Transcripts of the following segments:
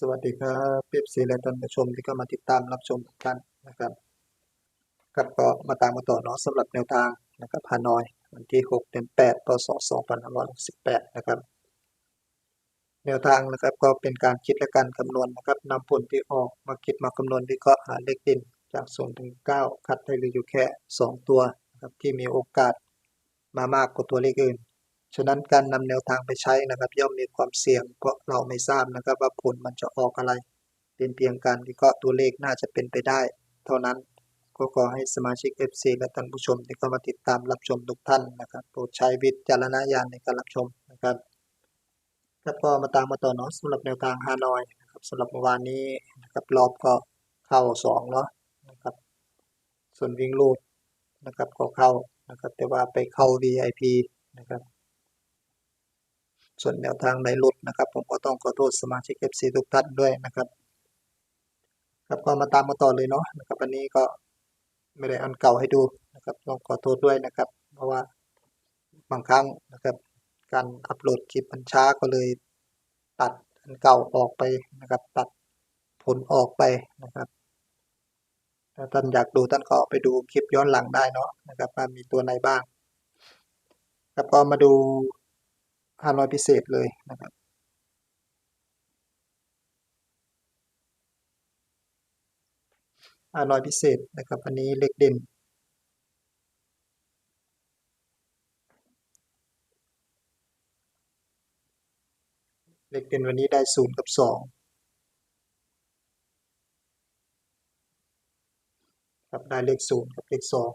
สวัสดีครับเปียบซีและท่านผู้ชมที่เข้ามาติดตามรับชมกท่านนะครับครับก็มาตามมาต่อเนาะสำหรับแนวทางนะครับฮานอยวันที่ 6 เดือน 8 พศ 2568 นะครับ แนวทางนะครับก็เป็นการคิดและการคำนวณนะครับนำผลที่ออกมาคิดมาคำนวณวิเคราะห์หาเลขเด่นจาก 0 ถึง 9 คัดให้เหลืออยู่แค่ 2 ตัวนะครับที่มีโอกาสมามากกว่าตัวเลขอื่น ฉะนั้นการนำแนวทางไปใช้นะครับ ย่อมมีความเสี่ยงเพราะเราไม่ทราบนะครับว่าผลมันจะออกอะไร เป็นเพียงการวิเคราะห์ตัวเลขน่าจะเป็นไปได้ เท่านั้นก็ขอให้สมาชิก FC และท่านผู้ชมที่เข้ามาติดตามรับชมทุกท่านนะครับโปรดใช้วิจารณญาณในการรับชมนะครับครับก็มาตามมาต่อเนาะสำหรับแนวทางฮานอยนะครับสำหรับเมื่อวานนี้นะครับรอบก็เข้าสองเนาะนะครับส่วนวิ่งลูดนะครับก็เข้านะครับแต่ว่าไปเข้า VIP นะครับ ส่วนแนวทางในรุดนะครับ ผมก็ต้องขอโทษสมาชิก FC ทุกท่านด้วยนะครับครับก็มาตามมาต่อเลยเนาะนะครับอันนี้ก็ไม่ได้อันเก่าให้ดูนะครับต้องขอโทษด้วยนะครับ เพราะว่าบางครั้งนะครับ การอัปโหลดคลิปมันช้าก็เลยตัดอันเก่าออกไปนะครับ ตัดผลออกไปนะครับถ้าท่านอยากดูท่านก็ไปดูคลิปย้อนหลังได้เนาะนะครับว่ามีตัวไหนบ้างครับก็มาดู หาร้อยพิเศษเลยนะครับห้าร้อยพิเศษนะครับ อันนี้เลขเด่นเลขเด่นวันนี้ได้ศูนย์กับสองครับได้เลขศูนย์กับเลขสอง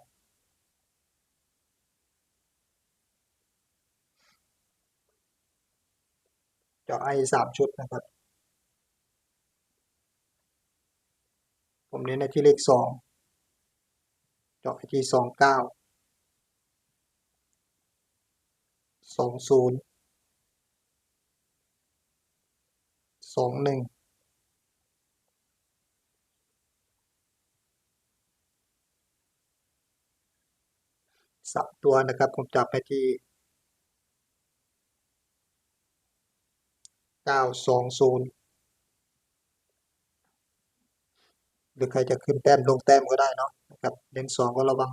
จาะไอสามชุดนะครับ ผมเน้นในที่เลขสองเจาะไปที่สองเก้าสองศูนย์สองหนึ่งสามตัวนะครับ ผมจับไปที่ เก้าสองศูนย์หรือใครจะขึ้นแต้มลงแต้มก็ได้เนาะนะครับเลนสองก็ระวัง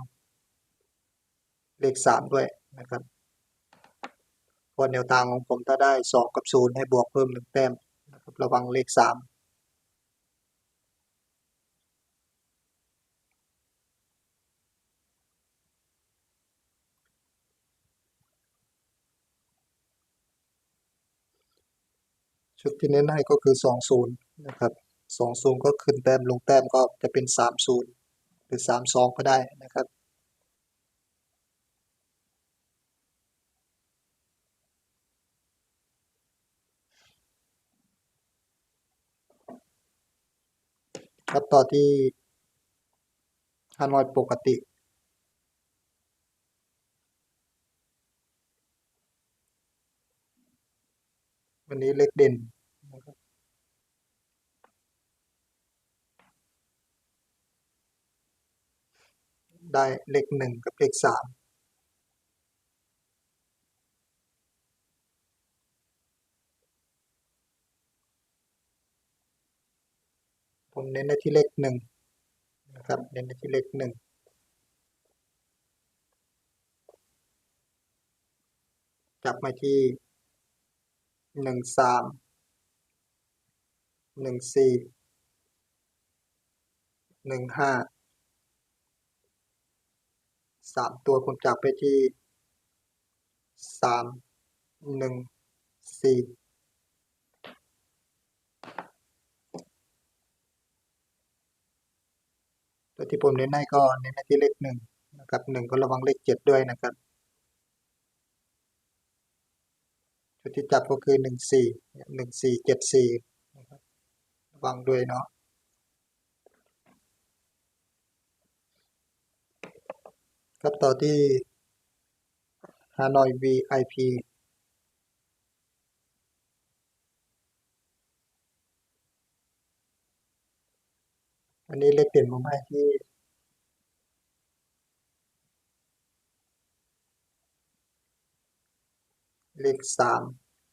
เลขสามด้วยนะครับพอแนวทางของผมถ้าได้สองกับศูนย์ให้บวกเพิ่มหนึ่งแต้มนะครับระวังเลขสาม ชุดที่เน้นให้ก็คือสองศูนย์นะครับสองศูนย์ก็ขึ้นแต้มลงแต้มก็จะเป็นสามศูนย์หรือสามสองก็ได้นะครับครับต่อที่ฮานอยปกติ นี้เลขเด่นนะครับได้เลขหนึ่งกับเลขสามผมเน้นในที่เลขหนึ่งนะครับ เน้นในที่เลขหนึ่งจับมาที่ หนึ่งสามหนึ่งสี่หนึ่งห้าสามตัวผมจับไปที่สามหนึ่งสี่ตัวที่ผมเน้นให้ก็เน้นในที่เลขหนึ่งนะครับหนึ่งก็ระวังเลขเจ็ดด้วยนะครับ ชุดที่จับก็คือหนึ่งสี่หนึ่งสี่เจ็ดสี่ระวังด้วยเนาะครับต่อที่ฮานอย VIP อันนี้เลขเด่นผมให้ที่ เลขสาม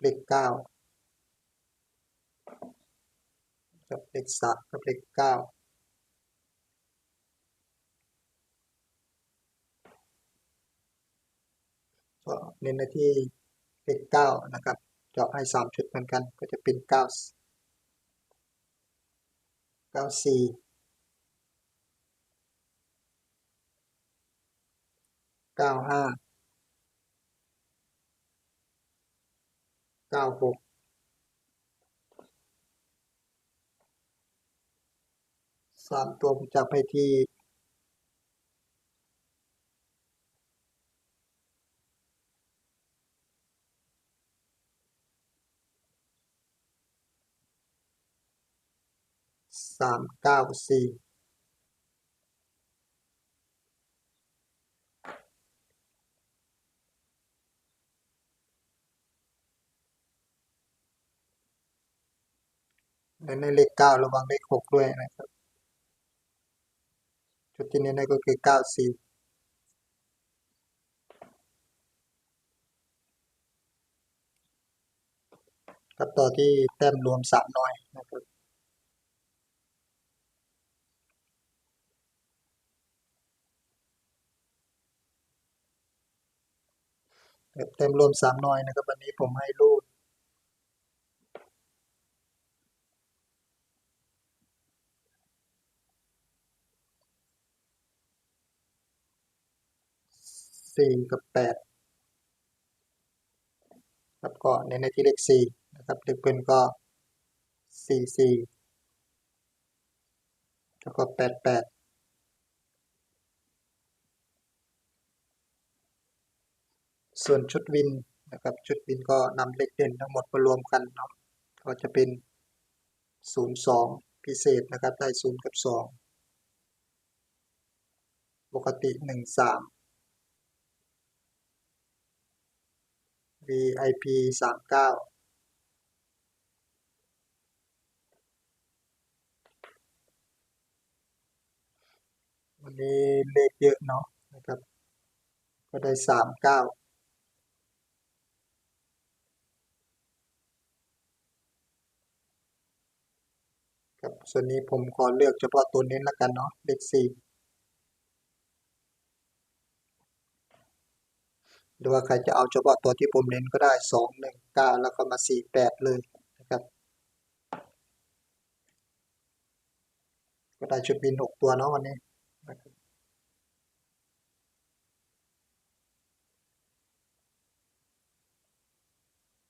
เลขเก้ากับเลขสามกับเลขเก้าก็เน้นในที่เลขเก้านะครับเจาะให้สามชุดเหมือนกันก็จะเป็นเก้าเก้าสี่เก้าห้า ก้าหกสามตัวผมจับให้ที่สามเก้าสี่ เน้นในเลขเก้าระวังเลขหกด้วยนะครับ จุดที่เน้นในก็คือเก้าสี่ครับต่อที่แต้มรวมสามน้อยนะครับแบบแต้มรวมสามน้อยนะครับวันนี้ผมให้รูด สี่กับแปดครับก็เน้นในที่เลขสี่นะครับเลกเป็นก็สี่สี่แล้วก็แปดแปดส่วนชุดวินนะครับชุดวินก็นำเลขเด่นทั้งหมดมารวมกันเนาะก็จะเป็น 02 พิเศษนะครับได้ 0 กับ 2 ปกติ 13 ม VIP สามเก้าวันนี้เลขเยอะเนาะนะครับ ก็ได้สามเก้าครับส่วนนี้ผมขอเลือกเฉพาะตัวเน้นละกันเนาะเลขสี่ หรือว่าใครจะเอาเฉพาะตัวที่ผมเน้นก็ได้สองหนึ่งเก้าแล้วก็มาสี่แปดเลยนะครับ ก็ได้ชุดบินหกตัวเนาะวันนี้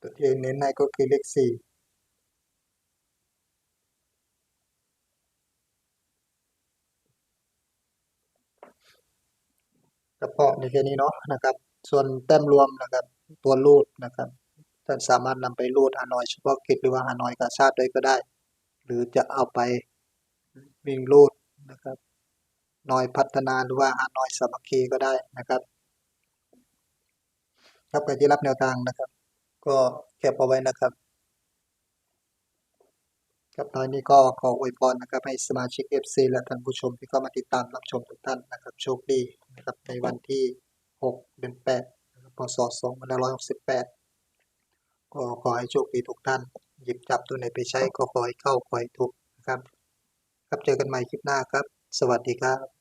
ตัวที่เน้นในก็คือเลขสี่กระเพาะในแค่นี้เนาะนะครับ ส่วนแต้มรวมนะครับตัวรูดนะครับท่านสามารถนำไปรูดฮานอยเฉพาะกิจหรือว่าฮานอยกาชาติได้ก็ได้ หรือจะเอาไปวิ่งรูดนะครับนอยพัฒนาหรือว่าฮานอยสามัคคีก็ได้นะครับ ครับใครที่รับแนวทางนะครับ ก็แคปเอาไว้นะครับครับตอนนี้ก็ขออวยพรนะครับให้สมาชิก FC และท่านผู้ชมที่เข้ามาติดตามรับชมทุกท่านนะครับ โชคดีนะครับในวันที่ 6 เดือน8นะครับพศ2568 ก็ขอให้โชคดีทุกท่าน หยิบจับตัวไหนไปใช้ก็ขอให้เข้าขอให้ถูกนะครับ ครับเจอกันใหม่คลิปหน้าครับ สวัสดีครับ